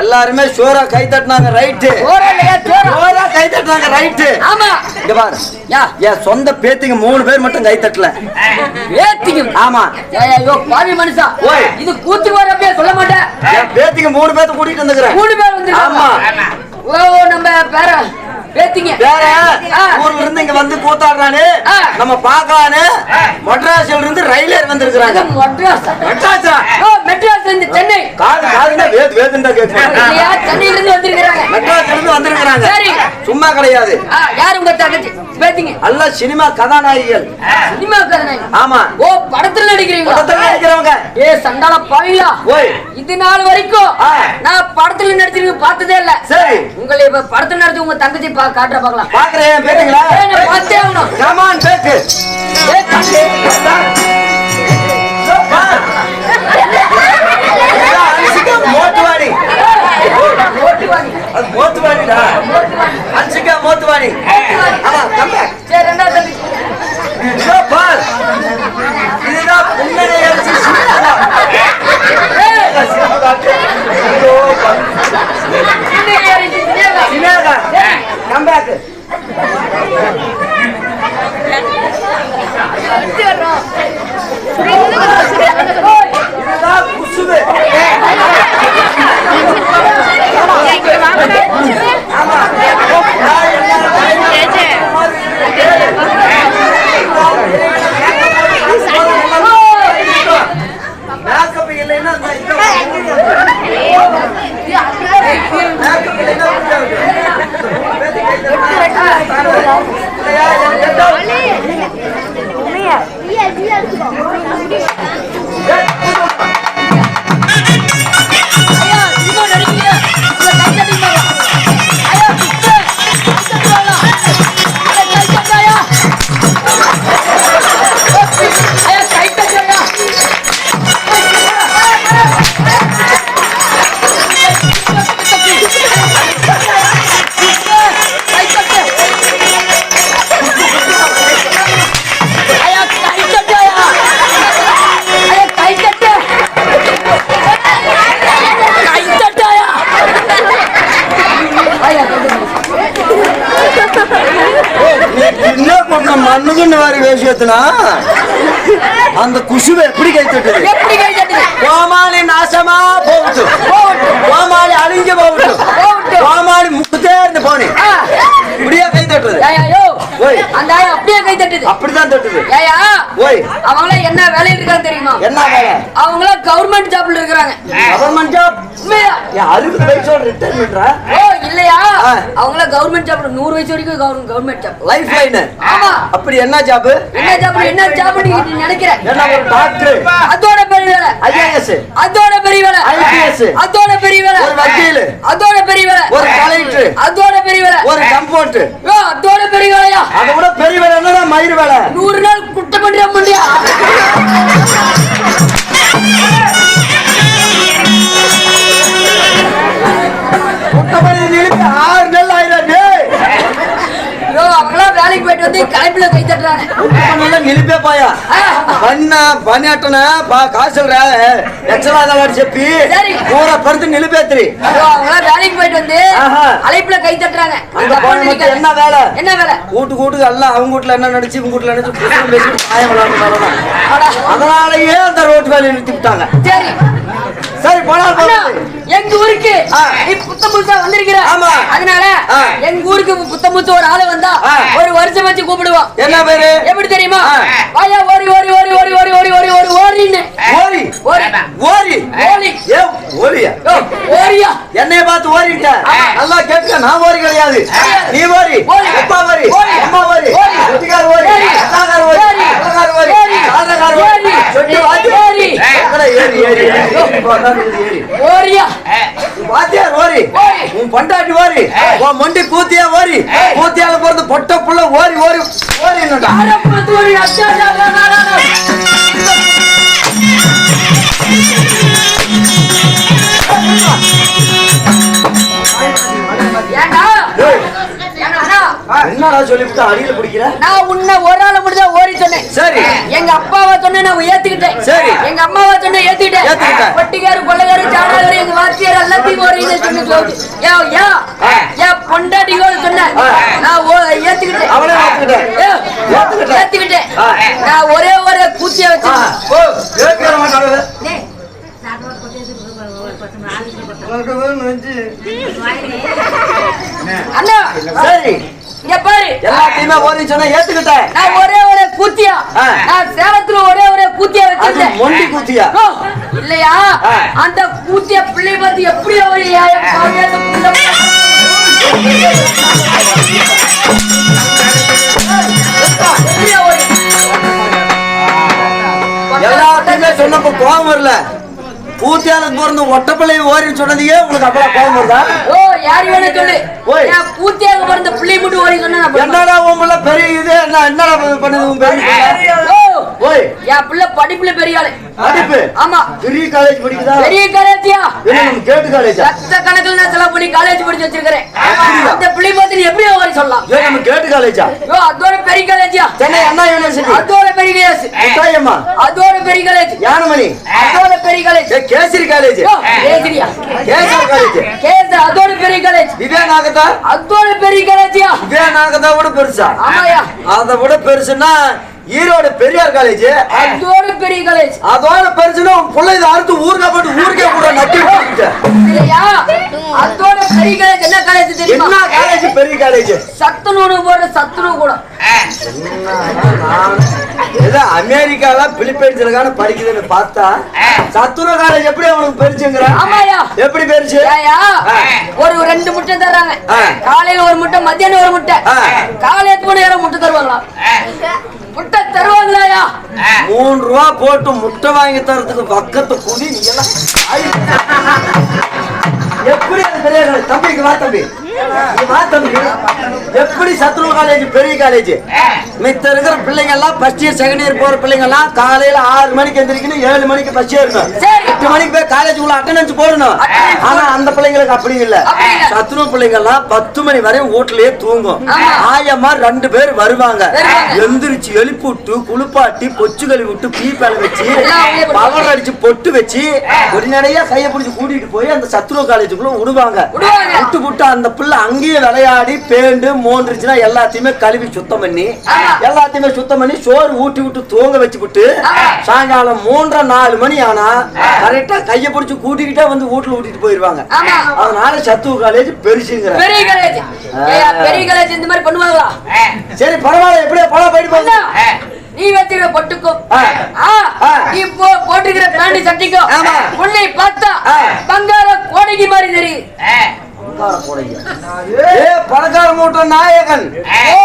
எல்லாருமே ஷோரா கை தட்டினாங்க ரைட்டு? ஷோரா கை தட்டினாங்க ரைட்டு ஆமா. இங்க பாரு யா, என் சொந்த பேத்திங்க மூணு பேர் மட்டும் கை தட்டல ஏத்திக்கு. ஆமா ஐயோ, பாவி மனுஷா. ஓய். இது கூத்து அப்படியே சொல்ல மாட்டேன் என் பேத்திங்க மூணு பேர்த்த கூட்டிட்டு வந்துக்கிறேன் மூணு பேர் வந்திருக்காங்க. ஆமா. ஓ நம்ம பேர பேத்திங்க வேற. ஊர்ல இருந்து இங்க வந்து கூத்தாடுறானு. நம்ம பாக்கலான்னு மெட்ராஸ்ல இருந்து ரயில் ஏறி வந்திருக்கிறாங்க மெட்ராஸ் மெட்ராஸா ஓ மெட்ராஸ்ல இருந்து சென்னை காது காதுன்னா வேது வேதுன்னு கேட்கும் இல்லையா சென்னையில இருந்து வந்திருக்கிறாங்க. மெட்ராஸ்ல இருந்து. சும்மா கிடையாது. யார் உங்க தங்கச்சி? பேத்திங்க. நல்ல சினிமா கதாநாயகிகள். சினிமா கதை ஆமா. ஓ படத்துல நடிக்கிறீங்களா? படத்துல நடிக்கிறவங்க. ஏ சண்டால பாவிலா ஓய். இது நாள் வரைக்கும். நான் படத்துல நடிச்சிருக்கு பார்த்ததே இல்ல. சரி. உங்களை இப்ப படத்துல நடிச்சு உங்க தங்கச்சி பா காட்டுற பார்க்கலாம். பாக்குறேன் நான் பார்த்தே ஆகணும். கமான் பேக்கு ஏய், தம்பி. back. வேற வேஷத்துனா? அந்த குசுவை எப்படி கை தட்டுது? கோமாளி நாசமா போகுது கோமாளி அழிஞ்சு போகுது. கோமாளி முக்குத்தே இருந்து போனி. இப்படியே கை. ஓய். அந்த அப்படியே கை தட்டுது. அப்படிதான் தட்டுது. ஓய். அவங்களாம் என்ன வேலையில இருக்காங்க தெரியுமா? என்ன வேலை? அவங்களாம் கவர்மெண்ட் ஜாப்ல இருக்கிறாங்க. கவர்மெண்ட் ஜாப் அறுபது வயசோட ரிட்டைர்மெண்ட்ரா ஓ இல்லையா? ஆ. அவங்களாம் கவர்மெண்ட் ஜாப்ல நூறு வயசு வரைக்கும் கவர்மெண்ட் ஜாப் லைஃப் லைனர் ஆமா. அப்படி என்ன ஜாப் என்ன ஜாப் என்ன ஜாப் நீ நினைக்கிறேன்? என்ன ஒரு டாக்டர் அதோட பெரிய வேலை. ஐஏஎஸ் அதோட பெரிய வேலை. IPS. அதோட பெரிய வேலை. ஒரு வக்கீல். அதோட பெரிய வேலை. ஒரு கலெக்டர் அதோட பெரிய வேலை. ஒரு கம்பவுண்ட் ஓ, அதோட பெரிய வேலையா? அதை விட பெரிய வேலை என்னடா மயிர் வேலை? நூறு நாள் குட்டை தட்டுறாங்க குட்டமணில நிலுப்பே பாயா ஆ. పన్న పని అట్టన బా కాసులు రా ఎచ్చలాదాలని చెప్పి సరే. కూర పడితే నిలిపేత్రి ஐயோ, அவங்களாம் வேலைக்கு போயிட்டு வந்து ஆஹா. அழைப்புல கை தட்டுறாங்க அந்த போன மட்டும் என்ன வேலை என்ன வேலை கூட்டு கூட்டுக்கு எல்லாம் அவங்க வீட்டுல என்ன நடிச்சு இவங்க வீட்டுல நடிச்சு புத்தகம் பேசிட்டு பாயம் விளையாடுறாங்க அடா. அதனாலயே அந்த ரோட்டு வேலையை நிறுத்தி விட்டாங்க சரி சரி போகுது. எங்க ஊருக்கு புத்தம் புதுசா வந்திருக்கிற. ஆமா. அதனால. எங்க ஊருக்கு புத்தம் புதுசு ஒரு ஆளு வந்தா. ஒரு வருஷம் வச்சு கூப்பிடுவோம். என்ன பேரு? எப்படி தெரியுமா? ஆ. வாயா ஓரி ஓரி ஓரி ஓரி ஓரி ஓரி ஓரி ஓரி ஓரின்னு. ஓரி. ஓரி. ஓரி. ஓரி. ஏ ஓரியா? ஓரியா. என்னைய பார்த்து ஓரிட்ட? நல்லா கேட்க நான் ஓரி கிடையாது. நீ ஓரி. ஓரி. அப்பா ஓரி. அம்மா ஓரி. ஓரி. ஓரி. ஓரியா. வாத்தியார் ஓரி. உன் பண்டாட்டி ஓரி. மண்டி கூத்தியா ஓரி. கூத்தியால பிறந்து பொட்ட புள்ள ஓரி ஓரி ஓரி ஏண்டா என்னடா சொல்லிவிட்டு அடியில பிடிக்கிற? நான் உன்னை ஒரு ஆளை முடிஞ்சா ஓடி சொன்னேன். சரி. எங்க அப்பாவை சொன்னேன் நான் ஏத்துக்கிட்டேன். சரி. எங்க அம்மாவை சொன்னேன் ஏத்துக்கிட்டேன். ஏத்துக்கிட்ட. பட்டிக்காரு கொள்ளைக்காரு சாடாரு எங்க வாத்தியார் எல்லாத்தையும் ஒரு சொல்லி யா யா. ஆ. என் பொண்டாட்டியோட சொன்னேன். நான் ஓ- ஏத்துக்கிட்டேன். அவனே ஏத்துக்கிட்டேன். ஏத்துக்கிட்டேன். நான் ஒரே ஒரு கூத்திய ஆ, வச்சேன் ஓ அண்ணா. சரி. பாரு. எல்லாத்தையுமே ஓடி சொன்னா ஏத்துக்கிட்டேன் நான் ஒரே ஒரு கூத்தியா. நான் சேலத்துல ஒரே ஒரு கூத்தியா வச்சிருந்தேன். மொண்டி குத்தியா இல்லையா. அந்த கூத்திய பிள்ளை பார்த்து எப்படி அவரு? எல்லாத்தையுமே சொன்னப்ப கோபம் வரல. பூத்தியாளுக்கு பிறந்த ஒட்டப்பிள்ளையை ஓரின்னு சொன்னதையே உங்களுக்கு அப்புறம் கோபம் வருதா ஓ யாரு வேணும் சொல்லு ஓய். நான் கூத்தியாக பிறந்த பிள்ளை மட்டும் ஓடி சொன்னா. என்னடா உங்கள பெரிய இது என்ன என்னடா பண்ணுது உன் பெரிய பிள்ளை? ஓய். என் பிள்ளை படிப்புல பெரிய ஆளு. படிப்பு? ஆமா. பெரிய காலேஜ் படிக்குதா? பெரிய காலேஜியா என்ன நம்ம கேட்டு காலேஜா லட்ச கணக்கில் நான் செலவு பண்ணி காலேஜ் படிச்சு வச்சிருக்கிறேன்? அந்த பிள்ளை பார்த்து நீ எப்படி ஓடி சொல்லலாம்? நம்ம கேட்டு காலேஜா ஓ அதோட பெரிய காலேஜியா சென்னை அண்ணா யூனிவர்சிட்டி அதோட பெரிய காலேஜ் முத்தாயம்மா. அதோட பெரிய காலேஜ் யானமணி. அதோட பெரிய காலேஜ் ஏ கேசரி காலேஜ் கேசரியா? கேசரி காலேஜ் கேசரி அதோட பெரிய காலேஜ் விவேகானந்தா அதோட பெரிய காலேஜியா விவேகானந்தா விட பெருசா? ஆமாயா. அதை விட பெருசுன்னா ஈரோடு பெரியார் காலேஜ் அதோட பெரிய காலேஜ் அதோட பெருசுன்னா உன் பிள்ளை இதை அறுத்து ஊருக்கா போட்டு ஊருக்கே கூட நட்டி. இல்லையா அதோட பெரிய காலேஜ் என்ன காலேஜ் தெரியுமா? என்ன காலேஜ் பெரிய காலேஜ் சத்துணவு போடுற சத்துணவு கூட. ஏதோ அமெரிக்கால பிலிப்பைன்ஸ்ல படிக்குதுன்னு பார்த்தா சத்துண காலேஜ் எப்படி அவனுக்கு பெருசுங்கிற? ஆமாயா எப்படி பெருசு. ஒரு ரெண்டு முட்டை தர்றாங்க. காலையில ஒரு முட்டை மத்தியானம் ஒரு முட்டை. காலையில மணி நேரம் முட்டை தருவாங்களா தருவாங்களாயா? மூணு ரூபா போட்டு முட்டை வாங்கி தரதுக்கு பக்கத்து குடி நீ எல்லாம் ஐ. எப்படி அது பெரிய காலேஜ் தம்பி இங்க வா தம்பி இங்க வா தம்பி. எப்படி சத்துணவு காலேஜ் பெரிய காலேஜ் மித்த இருக்கிற பிள்ளைங்க எல்லாம் ஃபர்ஸ்ட் இயர் செகண்ட் இயர் போற பிள்ளைங்க எல்லாம் காலையில ஆறு மணிக்கு எந்திரிக்கணும் ஏழு மணிக்கு ஃபர்ஸ்ட் ஏறணும். எட்டு மணிக்கு போய் காலேஜ் உள்ள அட்டண்டன்ஸ் போடணும் ஆனா அந்த பிள்ளைங்களுக்கு அப்படி இல்ல. சத்துணவு பிள்ளைங்க எல்லாம் பத்து மணி வரை வீட்லயே தூங்கும். ஆயம்மா ரெண்டு பேர் வருவாங்க. எந்திரிச்சு எழுப்பி விட்டு குளிப்பாட்டி பொச்சு கழுவி விட்டு வச்சு எல்லாம் அவங்களே பண்ணுவாங்க. பவர் அடிச்சு பொட்டு வச்சு ஒரு நடையா கைய பிடிச்சு கூட்டிட்டு போய் அந்த சத்துருவ காலேஜுக்குள்ள விடுவாங்க. விட்டு விட்டு அந்த பிள்ளை அங்கேயே விளையாடி பேண்டு மோன்றுச்சுன்னா எல்லாத்தையுமே கழுவி சுத்தம் பண்ணி. எல்லாத்தையுமே சுத்தம் பண்ணி சோறு ஊட்டி விட்டு தூங்க வச்சு விட்டு. சாயங்காலம் மூன்றரை நாலு மணி ஆனா கரெக்டா கைய பிடிச்சு கூட்டிக்கிட்டே வந்து வீட்டுல ஊட்டிட்டு போயிருவாங்க ஆமா. அதனால சத்துவ காலேஜ் பெருசுங்கிற பெரிய காலேஜ் ஏயா பெரிய காலேஜ் இந்த மாதிரி பண்ணுவாங்களா சரி பரவாயில்ல எப்படியோ பழம் போயிட்டு அண்ணா, நீ வச்சிருக்க பொட்டுக்கும் ஆ. ஆ, ஆ. நீ போ போட்டுக்கிற பேண்ட் சட்டிக்கும் ஆமா. உன்னை பார்த்தா. பங்கார கோடைக்கு மாதிரி தெரியுது ஏ பணக்கார மூட்டை நாயகன். ஓ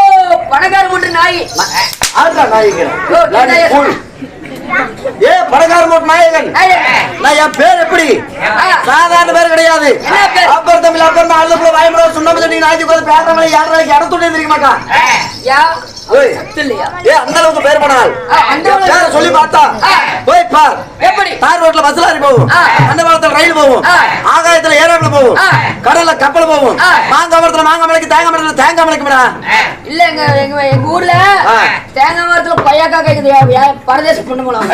பணக்கார மூட்டு நாய். ஆடுறா நாயகன். ஏ பணக்கார மூட்டை நாயகன். நான் என் பேர் எப்படி. சாதாரண பேர் கிடையாது? அப்பர் தமிழ் அப்பர் வாய்மூட சுண்ணாம்பு தண்ணி நாய்க்கு போது பேசுறவங்களை யாரும் இடத்துடைய தெரிய மாட்டான் யா ஓய். சத்து இல்லையா ஏ அந்த அளவுக்கு பேர் பண்ணால் சொல்லி பார்த்தா. போய் பார். எப்படி? தார் ரோட்ல பஸ் லாரி போகும். ஆ. அந்த பாலத்துல ரயில் போகும். ஆ. ஆகாயத்துல ஏரோப்ல போகும். கடல்ல கப்பல் போகும். ஆ. மாங்காய் மரத்துல மாங்காய் மலைக்கு தேங்காய் மரத்துல தேங்காய் மலைக்கு இல்ல எங்க எங்க எங்க ஊர்ல. தேங்காய் மரத்துல கொய்யாக்கா கேக்குது. யா- யா- பரதேச பொண்ணு போலாம்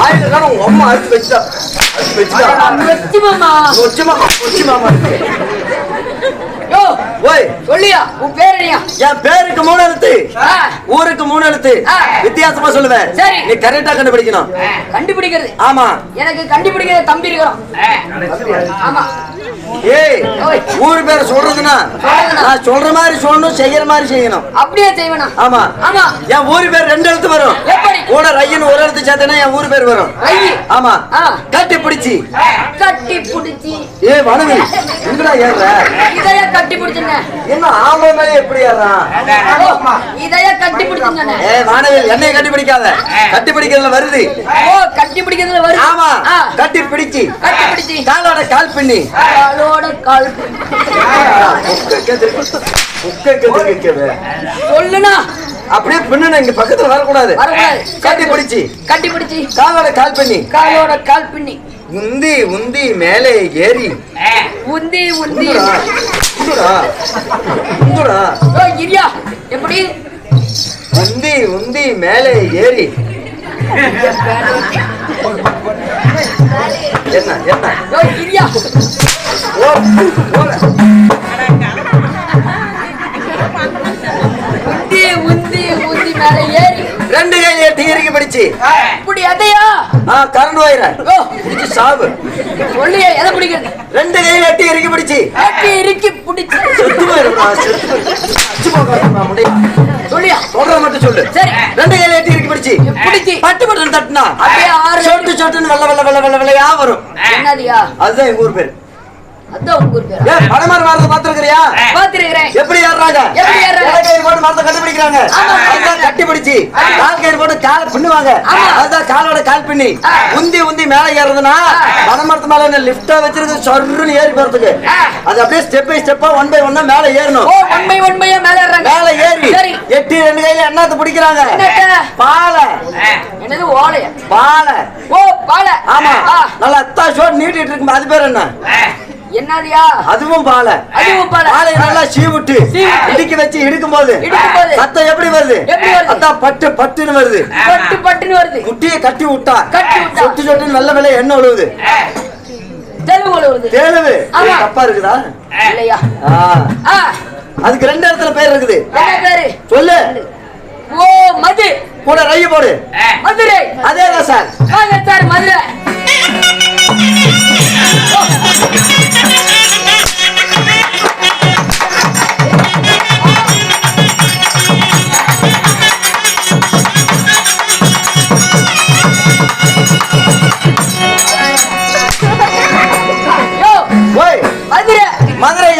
ஆயிரம் உங்க அம்மா அறுத்து வெச்சி ஓய் சொல்லியா உன் பேர் என் பேருக்கு மூணு எழுத்து. ஊருக்கு மூணு எழுத்து. வித்தியாசமா சொல்லுவேன். நீ கரெக்டா கண்டுபிடிக்கணும் கண்டுபிடிக்கிறது ஆமா எனக்கு கண்டுபிடிக்கிற தம்பி இருக்கிறான் ஆமா ஏய். ஊரு பேர் சொல்றதுன்னா? நான் சொல்ற மாதிரி சொல்லணும் செய்யற மாதிரி செய்யணும். அப்படியே செய்வேனா? ஆமா. ஆமா. என் ஊரு பேர் ரெண்டு எழுத்து வரும்? கூட ரையன் ஒரு எழுத்து சேர்த்தனா என் ஊரு பேர் வரும். ஆமா. கட்டி பிடிச்சி. கட்டி பிடிச்சி. ஏ வனவி எங்கடா ஏறுற இதைய கட்டி பிடிச்சுங்க என்ன ஆம்பளை மேலே எப்படி ஏறான் இதைய கட்டி பிடிச்சுங்க ஏ வானவில் என்னைய கட்டி பிடிக்காத. கட்டி பிடிக்கிறதுல வருது. ஓ கட்டி பிடிக்கிறதுல வருது. ஆமா. கட்டி பிடிச்சி. கட்டி பிடிச்சி. காலோட கால் பின்னி. காலோட கால். சொல்லுனா அப்படியே பின்னு இங்க பக்கத்துல வரக்கூடாது. கட்டி பிடிச்சி. கட்டி பிடிச்சி. காலோட கால் பின்னி. காலோட கால் உந்தி உந்தி மேலே ஏறி. உந்தி உந்தி. உந்துடா. இரியா எப்படி? உந்தி உந்தி மேலே ஏறி. என்ன என்ன இரியா ஓ உந்தி உந்தி உந்தி ரெண்டு எட்டி இறுக்கி பிடிச்சு. இப்படி எதையா? ஆ கரண்ட் வயிற இது சாவு. சொல்லியா எதை பிடிக்கிறது? ரெண்டு கையில எட்டி இறுக்கி பிடிச்சு. ஏற்றி இறுக்கி பிடிச்சு. செத்து போயிருப்பா செத்து போகாதப்பா, முடியும் சொல்லியா? சொல்ற மட்டும் சொல்லு. சரி. ரெண்டு கையில எட்டி இறுக்கி பிடிச்சு. பிடிச்சு. பட்டு பட்டு தட்டுனா. அப்படியே ஆறு சொட்டு சொட்டுன்னு வெள்ள வெள்ள வெள்ள வெள்ள வெள்ளையா வரும். என்னதியா? அதுதான் எங்க ஊர் பேர். அதான் ஊர் பேரா? பாத்துருக்கிறேன் எப்படி ஏறுறாங்க? எப்படி ஏறுறாங்க? இடக்கயிறு போட்டு மரத்தை கண்டுபிடிக்கிறாங்க. ஆமா. அதுதான் கட்டி பிடிச்சு கால் கயிறு போட்டு காலை பின்னுவாங்க. ஆமா. அதுதான் காலோட கால் பின்னி. உந்தி உந்தி மேல ஏறுதுன்னா பனமரத்து மேல என்ன லிப்டா வச்சிருக்கு சொருன்னு ஏறி போறதுக்கு. அது அப்படியே ஸ்டெப் பை ஸ்டெப்பா ஒன் பை ஒன்னா மேல ஏறணும். ஓ உண்மை உண்மையா மேல ஏறாங்க மேல ஏறி சரி. எட்டி ரெண்டு கையில எண்ணாத்து பிடிக்கிறாங்க? பாலை. என்னது ஓலையா? பாலை. ஓ பால. ஆமா. நல்லா அத்தா ஷோட் நீட்டிட்டு இருக்கும் அது பேர் என்ன? என்னதியா? அதுவும் பாலை. அதுவும் பாலை. பாலை நல்லா சீவிட்டு. இடுக்கி வச்சு இடுக்கும் போது. சத்தம் எப்படி வருது? எப்படி வருது? அதான் பட்டு பட்டுன்னு வருது. பட்டு பட்டுன்னு வருது. முட்டியை கட்டி விட்டா. கட்டி விட்டா. சொட்டு சொட்டுன்னு வெள்ள வெள்ள எண்ணெய் விழுவுது தேழுவு ஆமா. தப்பா இருக்குதா? இல்லையா? அதுக்கு ரெண்டு இடத்துல பேர் இருக்குது. சொல்லு. ஓ மது. கூட ரைய போடு. மதுரை. அதேதான் சார். வாங்க சார் மதுரை.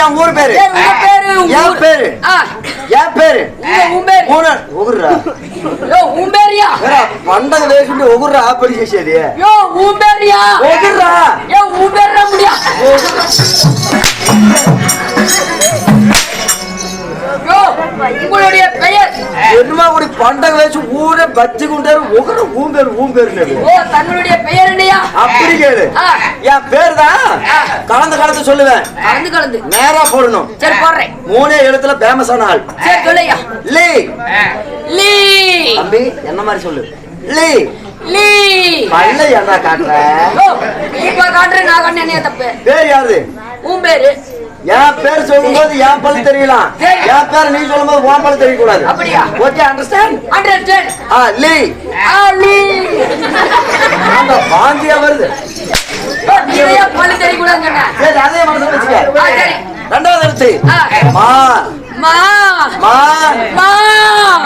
என் ஊர் பேரு. என். பேரு. என் பேரு. ஒகுர்ரா உன் பேரியா பண்டக வேசிட்டு ஒகுர்ரா ஆப்படி சேஷேரி யோ உன் பேரியா ஒகுர்ரா யோ உன் பேர் முடியா? உங்களுடைய பெயர்? என்னமா பண்டக வேசி ஊரே பச்சி கொண்டாரு ஒகுர ஊம் பேரு ஊம் பேரு தங்களுடைய பெயர் என்னையா அப்படி கேளு. என் பேர் தான் கலந்து கலந்து சொல்லுவேன். கலந்து கலந்து. நேரா போடணும். சரி போடுறேன். மூணே எழுத்துல ஃபேமஸான ஆள். சரி சொல்லையா லீ. லீ. தம்பி என்ன மாதிரி சொல்லு? லீ. லீ. பல்ல ஏன்டா காட்டுற? இப்ப காட்டுறேன் நான் கண்ணு என்னைய தப்பு? பேர் யாரு? உன் பேரு? என் பேர் சொல்லும்போது என் பல்லு தெரியலாம். என் பேர் நீ சொல்லும்போது உன் பல்லு தெரியக்கூடாது. அப்படியா? ஓகே அண்டர்ஸ்டாண்ட் அண்டர்ஸ்டாண்ட் ஆ லீ. ஆ லீ அந்த வாந்தியா வருது. பல்லு தெரியக்கூடாதுன்னு சரி அதே மனசுல வச்சுக்க. ரெண்டாவது எழுத்து. ஆ. மா. மா. மா. மா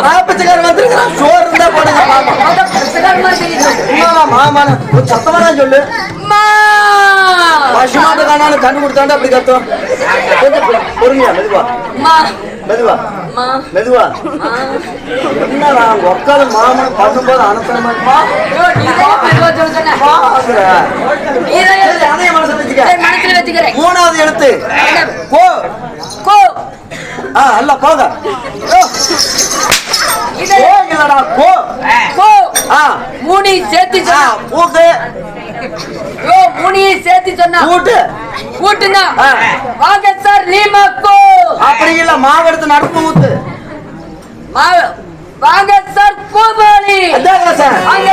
ராப்பச்சக்காரன் வந்திருக்கிறான். சோறு இருந்தா போடுங்க உண்மைதான் மாமான ஒரு சத்தமா தான் சொல்லு. மா. பசுமாட்டு காணாலும் கண்டு கொடுத்தாண்டா அப்படி கத்தும் பொறுமையா மெதுவா. மெதுவா. மா. மெதுவா. என்னடா உட்காந்து மாமன் பண்ணும்போது வச்சுக்கிறேன். மூணாவது எழுத்து. அல்ல போக கோ கோ ஆ. மூணி சேர்த்து சொன்னா. பூக்கு யோ மூணி சேர்த்து சொன்னா. கூட்டு. கூட்டுனா. ஆ. வாங்க சார் நீமா கோ அப்படி இல்ல மாவு எடுத்து நடப்பு ஊத்து. மா வாங்க சார் கோபாலி அதான் சார் வாங்க.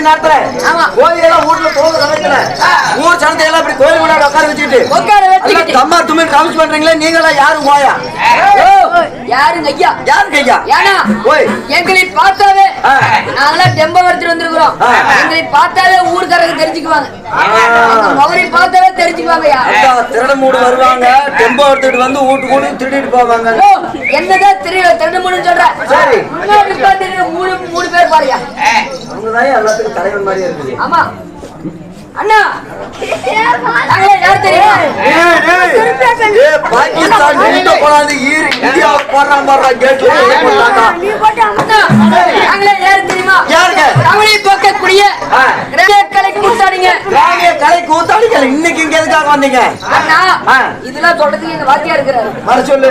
நேரத்துல ஆமா. கோயிலெல்லாம் வீட்டுல தோல் சமைக்கல ஆ. ஊர் சனத்தை எல்லாம் இப்படி கோயில் முன்னாடி உட்கார வச்சுக்கிட்டு. உட்கார வச்சுக்கிட்டு. எல்லாம் தம்மா கவுன்ஸ் பண்றீங்களே நீங்களா யாரும் போயா? ஓ யாருங்க ஐயா யாரு கையா? ஏன்னா ஓய் எங்களை பார்த்தாவே. நாங்களாம் டெம்போ எடுத்துட்டு வந்திருக்கிறோம். எங்களை பார்த்தாவே ஊர்க்காரங்க தெரிஞ்சுக்குவாங்க. முகரை பார்த்தாவே தெரிஞ்சுக்குவாங்கய்யா அக்கா திருட மூடு வருவாங்க. டெம்போ எடுத்துட்டு வந்து வீட்டு கூட திருடிட்டு போவாங்க. என்னதான் தெரியல திருடு மூணு சொல்ற மூணு பேர் பாருயா அவங்கதான் எல்லாத்துக்கும் தலைவன் மாதிரியே இருக்குது ஆமா. அண்ணா. நாங்களே யார் தெரியுமா? பாகிஸ்தான் இந்தியாவுக்கு போடுறான் போடுறான் கேட்டு போட்டாங்க அண்ணா, நாங்களே யார் தெரியுமா? யாருங்க? தமிழை பார்க்கக்கூடிய ஆ. கலை கூத்தாடிங்க. ராணிய கலை கூத்தாடிகள் இன்னைக்கு இங்க எதுக்காக வந்தீங்க? அண்ணா. இதெல்லாம் சொல்றதுக்கு எங்க வாத்தியா இருக்கிறாரு. வர சொல்லு.